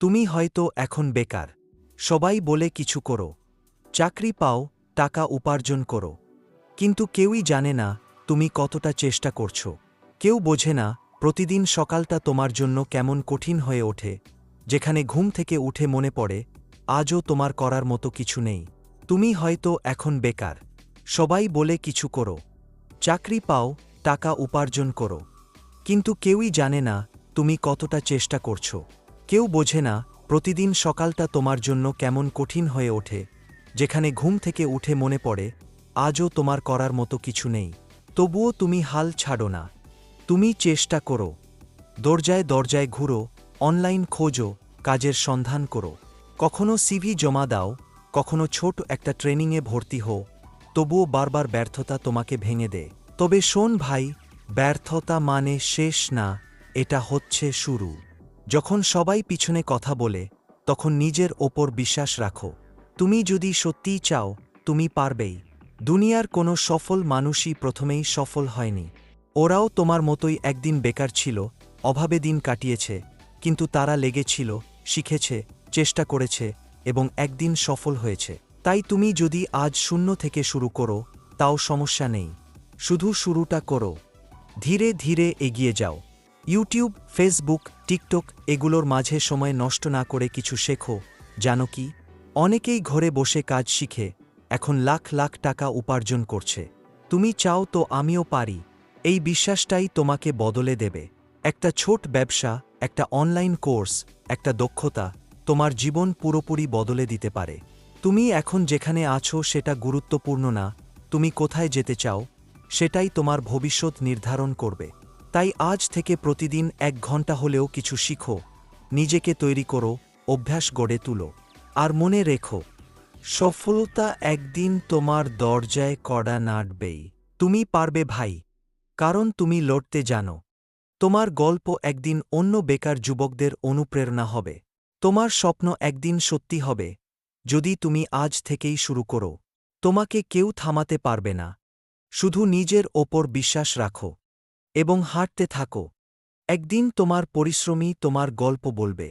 তুমি হয়তো এখন বেকার। সবাই বলে কিছু করো। চাকরি পাও, টাকা উপার্জন করো। কিন্তু কেউই জানে না তুমি কতটা চেষ্টা করছ। কেউ বোঝে না প্রতিদিন সকালটা তোমার জন্য কেমন কঠিন হয়ে ওঠে। যেখানে ঘুম থেকে উঠে মনে পড়ে, আজও তোমার করার মতো কিছু নেই। তুমি হয়তো এখন বেকার। সবাই বলে কিছু করো। চাকরি পাও, টাকা উপার্জন করো। কিন্তু কেউই জানে না তুমি কতটা চেষ্টা করছ। কেউ বোঝে না প্রতিদিন সকালটা তোমার জন্য কেমন কঠিন হয়ে ওঠে। যেখানে ঘুম থেকে উঠে মনে পড়ে, আজও তোমার করার মতো কিছু নেই। তবুও তুমি হাল ছাড়ো না। তুমি চেষ্টা করো। দরজায় দরজায় ঘুরো, অনলাইন খোঁজো, কাজের সন্ধান করো। কখনো সিভি জমা দাও, কখনো ছোট একটা ট্রেনিংয়ে ভর্তি হও, তবুও বারবার ব্যর্থতা তোমাকে ভেঙে দেয়। তবে শোন ভাই, ব্যর্থতা মানে শেষ না, এটা হচ্ছে শুরু। যখন সবাই পিছনে কথা বলে, তখন নিজের ওপর বিশ্বাস রাখো। তুমি যদি সত্যিই চাও, তুমি পারবেই। দুনিয়ার কোনো সফল মানুষই প্রথমেই সফল হয়নি। ওরাও তোমার মতোই একদিন বেকার ছিল, অভাবে দিন কাটিয়েছে, কিন্তু তারা লেগেছিল, শিখেছে, চেষ্টা করেছে এবং একদিন সফল হয়েছে। তাই তুমি যদি আজ শূন্য থেকে শুরু করো, তাও সমস্যা নেই। শুধু শুরুটা করো। ধীরে ধীরে এগিয়ে যাও। ইউটিউব, ফেসবুক, টিকটক এগুলোর মাঝে সময় নষ্ট না করে কিছু শেখো। জানো কি? অনেকেই ঘরে বসে কাজ শিখে, এখন লাখ লাখ টাকা উপার্জন করছে। তুমি চাও তো আমিও পারি। এই বিশ্বাসটাই তোমাকে বদলে দেবে। একটা ছোট ব্যবসা, একটা অনলাইন কোর্স একটা দক্ষতা তোমার জীবন পুরোপুরি বদলে দিতে পারে। তুমি এখন যেখানে আছো সেটা গুরুত্বপূর্ণ না। তুমি কোথায় যেতে চাও? সেটাই তোমার ভবিষ্যৎ নির্ধারণ করবে। তাই আজ থেকে প্রতিদিন এক ঘণ্টা হলেও কিছু শিখো, নিজেকে তৈরি করো, অভ্যাস গড়ে তুলো। আর মনে রেখো, সফলতা একদিন তোমার দরজায় কড়া নাটবেই তুমি পারবে ভাই, কারণ তুমি লড়তে জানো, তোমার গল্প একদিন অন্য বেকার যুবকদের অনুপ্রেরণা হবে, তোমার স্বপ্ন একদিন সত্যি হবে। যদি তুমি আজ থেকেই শুরু করো, তোমাকে কেউ থামাতে পারবে না, শুধু নিজের ওপর বিশ্বাস রাখো। এবং হাঁটতে থাকো। একদিন তোমার পরিশ্রমী তোমার গল্প বলবে।